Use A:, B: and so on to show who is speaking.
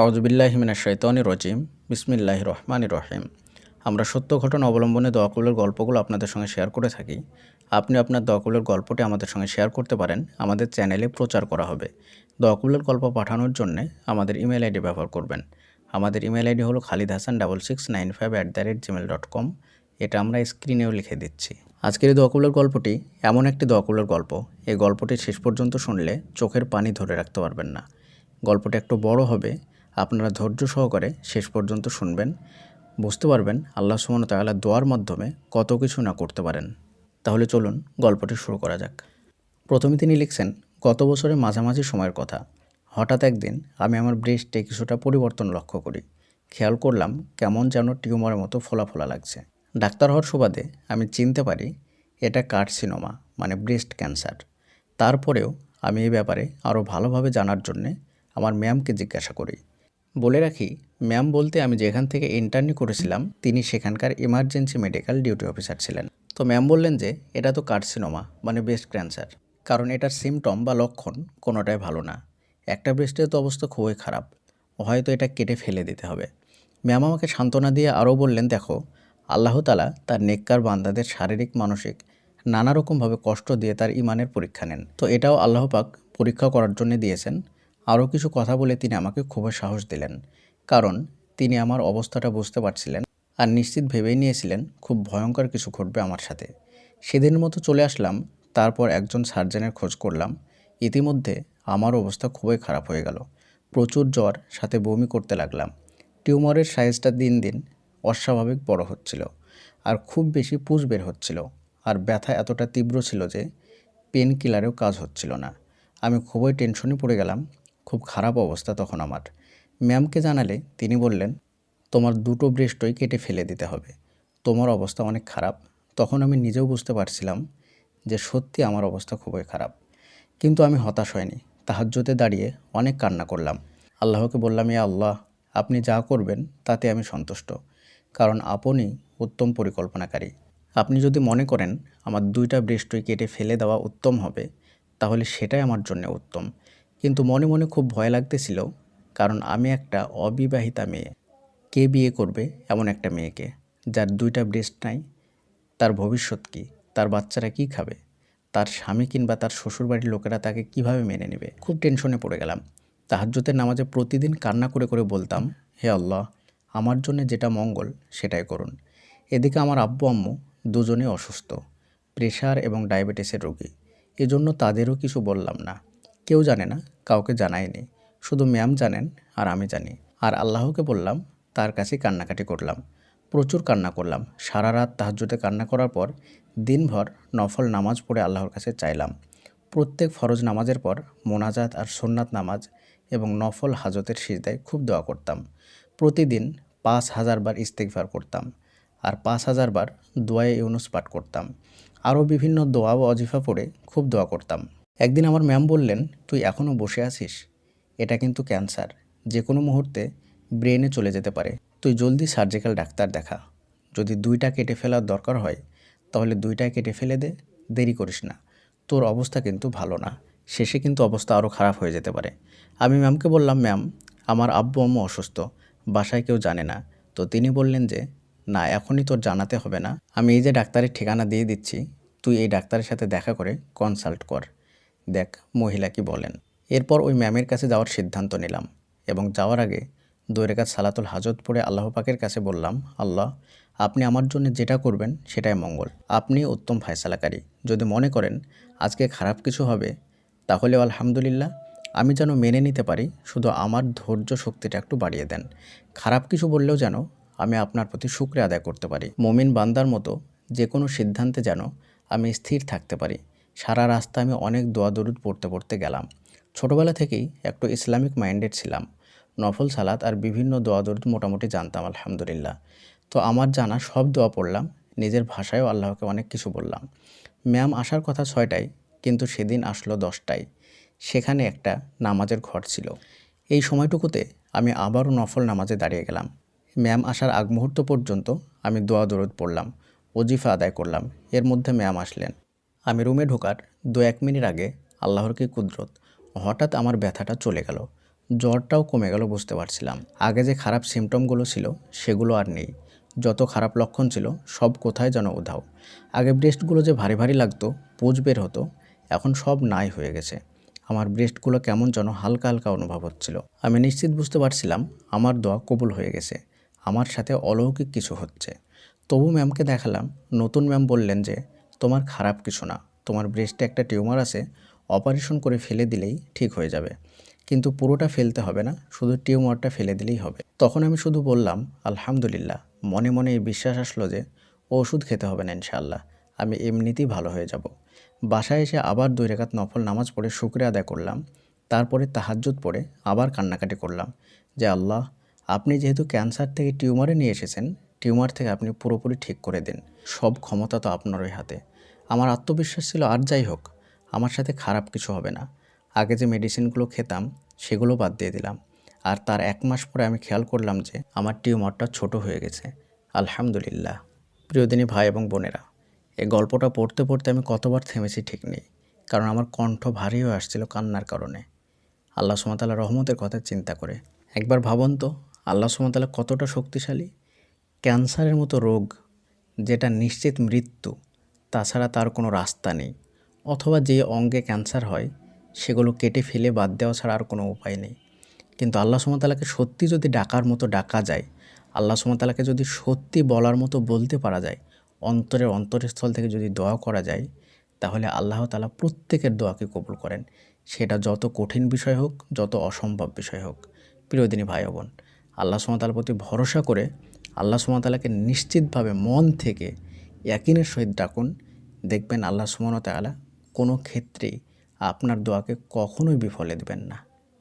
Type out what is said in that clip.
A: আউজবিল্লাহিমিনা শৈতানি রজিম। বিসমিল্লাহ রহমান রহিম। আমরা সত্য ঘটনা অবলম্বনে দোয়াকুলের গল্পগুলো আপনাদের সঙ্গে শেয়ার করে থাকি। আপনি আপনার দোয়াকুলের গল্পটি আমাদের সঙ্গে শেয়ার করতে পারেন। আমাদের চ্যানেলে প্রচার করা হবে। দোয়াকুলের গল্প পাঠানোর জন্য আমাদের ইমেল আইডি ব্যবহার করবেন। আমাদের ইমেল আইডি হলো Khalid Hasan double six nine five at the rate Gmail dot com এটা আমরা স্ক্রিনেও লিখে দিচ্ছি। আজকের এই দোয়াকুলের গল্পটি এমন একটি দোয়াকুলের গল্প। এই গল্পটি শেষ পর্যন্ত শুনলে চোখের পানি ধরে রাখতে পারবেন না। গল্পটি একটু বড় হবে। আপনারা ধৈর্য সহকারে শেষ পর্যন্ত শুনবেন। বুঝতে পারবেন আল্লাহ সুমন তাআলা দোয়ার মাধ্যমে কত কিছু না করতে পারেন। তাহলে চলুন গল্পটি শুরু করা যাক। প্রথমে তিনি লিখছেন, গত বছরের মাঝামাঝি সময়ের কথা। হঠাৎ একদিন আমি আমার ব্রেস্টে কিছুটা পরিবর্তন লক্ষ্য করি। খেয়াল করলাম কেমন যেন টিউমারের মতো ফোলা লাগছে। ডাক্তার হওয়ার সুবাদে আমি চিনতে পারি এটা কার্সিনোমা মানে ব্রেস্ট ক্যান্সার। তারপরেও আমি এই ব্যাপারে আরও ভালোভাবে জানার জন্যে আমার ম্যামকে জিজ্ঞাসা করি। বলে রাখি, ম্যাম বলতে আমি যেখান থেকে ইন্টার্নি করেছিলাম, তিনি সেখানকার ইমার্জেন্সি মেডিকেল ডিউটি অফিসার ছিলেন। তো ম্যাম বললেন যে, এটা তো কার্সিনোমা মানে ব্রেস্ট ক্যান্সার কারণ এটার সিমটম বা লক্ষণ কোনোটাই ভালো না। একটা ব্রেস্টের তো অবস্থা খুবই খারাপ, হয়তো এটা কেটে ফেলে দিতে হবে। ম্যাম আমাকে সান্ত্বনা দিয়ে আরও বললেন, দেখো, আল্লাহ তালা তার নেককার বান্দাদের শারীরিক, মানসিক নানা রকমভাবে কষ্ট দিয়ে তার ইমানের পরীক্ষা নেন। তো এটাও আল্লাহ পাক পরীক্ষা করার জন্য দিয়েছেন। আরও কিছু কথা বলে তিনি আমাকে খুবই সাহস দিলেন, কারণ তিনি আমার অবস্থাটা বুঝতে পারছিলেন আর নিশ্চিত ভেবেই নিয়েছিলেন খুব ভয়ঙ্কর কিছু ঘটবে আমার সাথে। সেদিনের মতো চলে আসলাম, তারপর একজন সার্জেনের খোঁজ করলাম। ইতিমধ্যে আমার অবস্থা খুবই খারাপ হয়ে গেল। প্রচুর জ্বর, সাথে বমি করতে লাগলাম। টিউমারের সাইজটা দিন দিন অস্বাভাবিক বড় হচ্ছিল আর খুব বেশি পুষ বের হচ্ছিল আর ব্যথা এতটা তীব্র ছিল যে পেন কিলারেও কাজ হচ্ছিল না। আমি খুবই টেনশনে পড়ে গেলাম খুব খারাপ অবস্থা তখন আমার। ম্যামকে জানালে তিনি বললেন, তোমার দুটো ব্রেস্টই কেটে ফেলে দিতে হবে। তোমার অবস্থা অনেক খারাপ। তখন আমি নিজেও বুঝতে পারছিলাম যে সত্যি আমার অবস্থা খুবই খারাপ। কিন্তু আমি হতাশ হয়নি তাহাজ্যতে দাঁড়িয়ে অনেক কান্না করলাম। আল্লাহকে বললাম, ইয়া আল্লাহ, আপনি যা করবেন তাতে আমি সন্তুষ্ট। কারণ আপনি উত্তম পরিকল্পনাকারী। আপনি যদি মনে করেন আমার দুইটা ব্রেস্টই কেটে ফেলে দেওয়া উত্তম হবে, তাহলে সেটাই আমার জন্য উত্তম। কিন্তু মনে মনে খুব ভয় লাগতেছিল, কারণ আমি একটা অবিবাহিতা মেয়ে। কে বিয়ে করবে এমন একটা মেয়েকে, যার দুইটা ব্রেস্ট নাই? তার ভবিষ্যৎ কী? তার বাচ্চারা কি খাবে? তার স্বামী কিংবা তার শ্বশুরবাড়ির লোকেরা তাকে কীভাবে মেনে নেবে? খুব টেনশনে পড়ে গেলাম। তাহাজ্যতের নামাজে প্রতিদিন কান্না করে করে বলতাম, হে আল্লাহ, আমার জন্য যেটা মঙ্গল, সেটাই করুন। এদিকে আমার আব্বু আম্মু দুজনে অসুস্থ প্রেশার এবং ডায়াবেটিসের রোগী। এজন্য তাদেরও কিছু বললাম না। কেউ জানে না, কাউকে জানায়নি। শুধু ম্যাম জানেন আর আমি জানি। আর আল্লাহকে বললাম, তার কাছে কান্নাকাটি করলাম। প্রচুর কান্না করলাম। সারা রাত তাহাজ্জুদে কান্না করার পর দিনভর নফল নামাজ পড়ে আল্লাহর কাছে চাইলাম। প্রত্যেক ফরজ নামাজের পর মোনাজাত আর সোননাথ নামাজ এবং নফল হাজতের সিজদায় খুব দোয়া করতাম। প্রতিদিন পাঁচ হাজার বার ইস্তেকভার করতাম আর পাঁচ হাজার বার দোয়ায়ে ইউনুস পাঠ করতাম। আরও বিভিন্ন দোয়া ও অজিফা পড়ে খুব দোয়া করতাম। একদিন আমার ম্যাম বললেন, তুই এখনও বসে আছিস? এটা কিন্তু ক্যান্সার। যে কোনো মুহূর্তে ব্রেনে চলে যেতে পারে। তুই জলদি সার্জিক্যাল ডাক্তার দেখা। যদি দুইটা কেটে ফেলার দরকার হয়, তাহলে দুইটাই কেটে ফেলে দে। দেরি করিস না। তোর অবস্থা কিন্তু ভালো না। শেষে কিন্তু অবস্থা আরও খারাপ হয়ে যেতে পারে। আমি ম্যামকে বললাম, ম্যাম, আমার আব্বু আম্মু অসুস্থ। বাসায় কেউ জানে না। তো তিনি বললেন যে, না, এখনই তোর জানাতে হবে না। আমি এই যে ডাক্তারের ঠিকানা দিয়ে দিচ্ছি, তুই এই ডাক্তারের সাথে দেখা করে কনসাল্ট কর। দেখ, মহিলা কি বলেন। এরপর ওই ম্যামের কাছে যাওয়ার সিদ্ধান্ত নিলাম এবং যাওয়ার আগে দুই রেখাত সালাতুল হাজত পড়ে আল্লাহ পাকের কাছে বললাম, আল্লাহ, আপনি আমার জন্য যেটা করবেন সেটাই মঙ্গল। আপনি উত্তম ফায়সালাকারী। যদি মনে করেন আজকে খারাপ কিছু হবে, তাহলে আলহামদুলিল্লাহ, আমি যেন মেনে নিতে পারি, শুধু আমার ধৈর্য শক্তিটা একটু বাড়িয়ে দেন। খারাপ কিছু বললেও যেন আমি আপনার প্রতি শুক্রে আদায় করতে পারি। মমিন বান্দার মতো যে কোনো সিদ্ধান্তে যেন আমি স্থির থাকতে পারি। সারা রাস্তা আমি অনেক দোয়া দরুদ পড়তে পড়তে গেলাম। ছোটোবেলা থেকেই একটু ইসলামিক মাইন্ডেড ছিলাম। নফল সালাত আর বিভিন্ন দোয়া দরুদ মোটামুটি জানতাম, আলহামদুলিল্লাহ। তো আমার জানা সব দোয়া পড়লাম, নিজের ভাষায়ও আল্লাহকে অনেক কিছু বললাম। ম্যাম আসার কথা ছয়টায়, কিন্তু সেদিন আসলো দশটায়। সেখানে একটা নামাজের ঘর ছিল। এই সময়টুকুতে আমি আবারও নফল নামাজে দাঁড়িয়ে গেলাম। ম্যাম আসার আগ মুহূর্ত পর্যন্ত আমি দোয়া দরুদ পড়লাম, ওজিফা আদায় করলাম। এর মধ্যে ম্যাম আসলেন। আমি রুমে ঢোকার দু এক মিনিট আগে আল্লাহর কি কুদরত, হঠাৎ আমার ব্যথাটা চলে গেল। জ্বরটাও কমে গেল বুঝতে পারছিলাম। আগে যে খারাপ সিমটমগুলো ছিল, সেগুলো আর নেই। যত খারাপ লক্ষণ ছিল, সব কোথায় যেন উধাও। আগে ব্রেস্টগুলো যে ভারী ভারী লাগতো, পুজ বের হতো, এখন সব নাই হয়ে গেছে। আমার ব্রেস্টগুলো কেমন যেন হালকা হালকা অনুভব হচ্ছিল। আমি নিশ্চিত বুঝতে পারছিলাম, আমার দোয়া কবুল হয়ে গেছে। আমার সাথে অলৌকিক কিছু হচ্ছে। তবু ম্যামকে দেখালাম। নতুন ম্যাম বললেন যে তোমার খারাপ কিছু না। তোমার ব্রেস্টে একটা টিউমার আছে অপারেশন করে ফেলে দিলেই ঠিক হয়ে যাবে। কিন্তু পুরোটা ফেলতে হবে না, শুধু টিউমারটা ফেলে দিলেই হবে। তখন আমি শুধু বললাম, আলহামদুলিল্লাহ। মনে মনে এই বিশ্বাস আসলো যে, ওষুধ খেতে হবে না ইনশাআল্লাহ। আমি এমনিতেই ভালো হয়ে যাব। বাসায় এসে আবার দুই রেখাত নফল নামাজ পড়ে শুক্রিয়া আদায় করলাম। তারপরে তাহাজ্জুদ পড়ে আবার কান্নাকাটি করলাম। যে আল্লাহ, আপনি যেহেতু ক্যান্সার থেকে টিউমারে নিয়ে এসেছেন টিউমার থেকে আপনি পুরোপুরি ঠিক করে দিন। সব ক্ষমতা তো আপনারই হাতে। আমার আত্মবিশ্বাস ছিল আর যাই হোক, আমার সাথে খারাপ কিছু হবে না। আগে যে মেডিসিনগুলো খেতাম, সেগুলো বাদ দিয়ে দিলাম। আর তার এক মাস পরে আমি খেয়াল করলাম যে, আমার টিউমারটা ছোট হয়ে গেছে। আলহামদুলিল্লাহ। প্রিয়দিনী ভাই এবং বোনেরা এই গল্পটা পড়তে পড়তে আমি কতবার থেমেছি ঠিক নেই, কারণ আমার কণ্ঠ ভারী হয়ে আসছিল কান্নার কারণে। আল্লাহ সুমতালা রহমতের কথা চিন্তা করে। একবার ভাবুন তো, আল্লাহ সুমতালা কতটা শক্তিশালী ক্যান্সারের মতো রোগ যেটা নিশ্চিত মৃত্যু, তাছাড়া তার কোনো রাস্তা নেই, অথবা যে অঙ্গে ক্যান্সার হয়, সেগুলো কেটে ফেলে বাদ দেওয়া ছাড়া আর কোনো উপায় নেই। কিন্তু আল্লাহ সুমতালাকে সত্যি যদি ডাকার মতো ডাকা যায়, আল্লাহ সুমতালাকে যদি সত্যি বলার মতো বলতে পারা যায়, অন্তরের অন্তরস্থল থেকে যদি দোয়া করা যায়, তাহলে আল্লাহ তালা প্রত্যেকের দোয়াকে কবুল করেন। সেটা যত কঠিন বিষয় হোক, যত অসম্ভব বিষয় হোক। প্রিয়দিনী ভাই বোন, আল্লাহ সুমতালার প্রতি ভরসা করে আল্লাহ সুমতালাকে নিশ্চিতভাবে মন থেকে একিনের সহিত ডাকুন। দেখবেন আল্লাহ সুমনতালা কোনো ক্ষেত্রেই আপনার দোয়াকে কখনোই বিফলে দেবেন না।